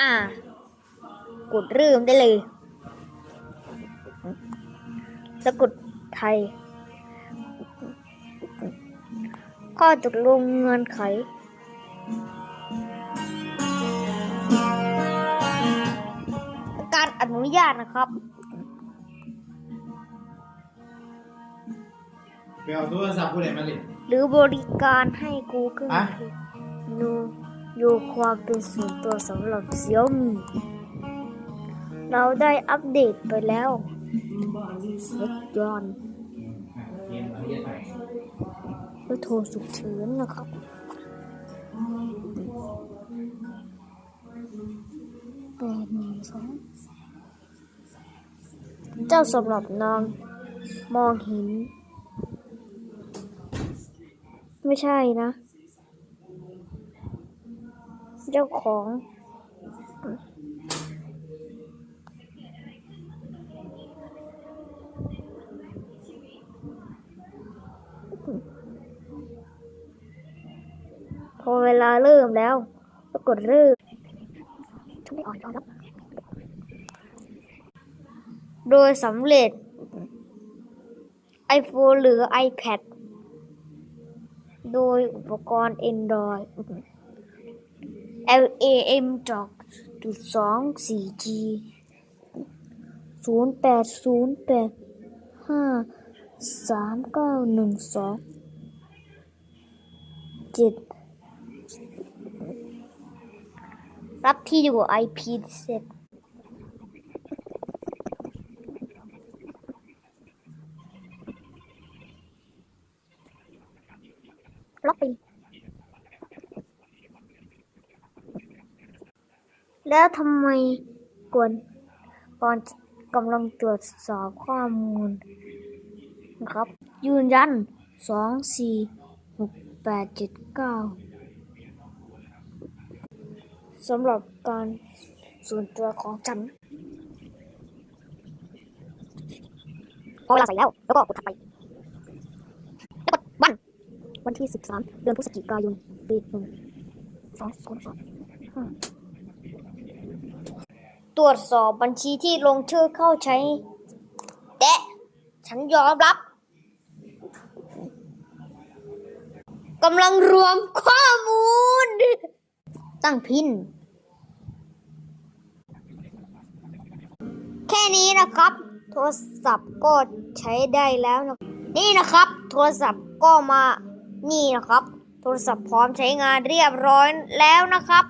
อ่า กดเริ่มได้เลย แล้วกดไทย ข้อตกลงเงื่อนไขการอนุญาตนะครับไปเอาโทรศัพท์ผู้ใดมาเล่นหรือบริการให้ Google อะดูอ ยู่ความเป็นส่วนตัวสำหรับ Xiaomi เราได้อัปเดตไปแล้วรถยนต์เกมประเทศไทยรถโทรฉุกเฉินนะครับ แปดหนึ่งสองเจ้าสำหรับนางมองเห็น ไม่ใช่นะ เจ้าของพอเวลาเริ่มแล้วก็กดเริ่มโดยสำเร็จ iPhone หรือ iPad โดยอุปกรณ์ Android LAM จากจุดสอง 4G ศูนย์แปดศูนย์แปดห้าสามเก้าหนึ่งสองเจ็ดรับที่อยู่ IP เสร็จล็อกไป แล้วทำไมกวนก่อนกำลังตรวจสอบข้อมูลนะครับ ยืนยันสองสี่หกแปดเจ็ดเก้าสำหรับการส่วนตัวของฉันพอเวลาใส่แล้ว แล้วก็กดถัดไป แล้วกดวัน วันที่13เดือนพฤศจิกายนปีหนึ่งสองสองสองห้า ตรวจสอบบัญชีที่ลงชื่อเข้าใช้ แต่ฉันยอมรับกำลังรวมข้อมูล ตั้งพิน แค่นี้นะครับ โทรศัพท์ก็ใช้ได้แล้วนะนี่นะครับ โทรศัพท์ก็มานี่นะครับ โทรศัพท์พร้อมใช้งานเรียบร้อยแล้วนะครับ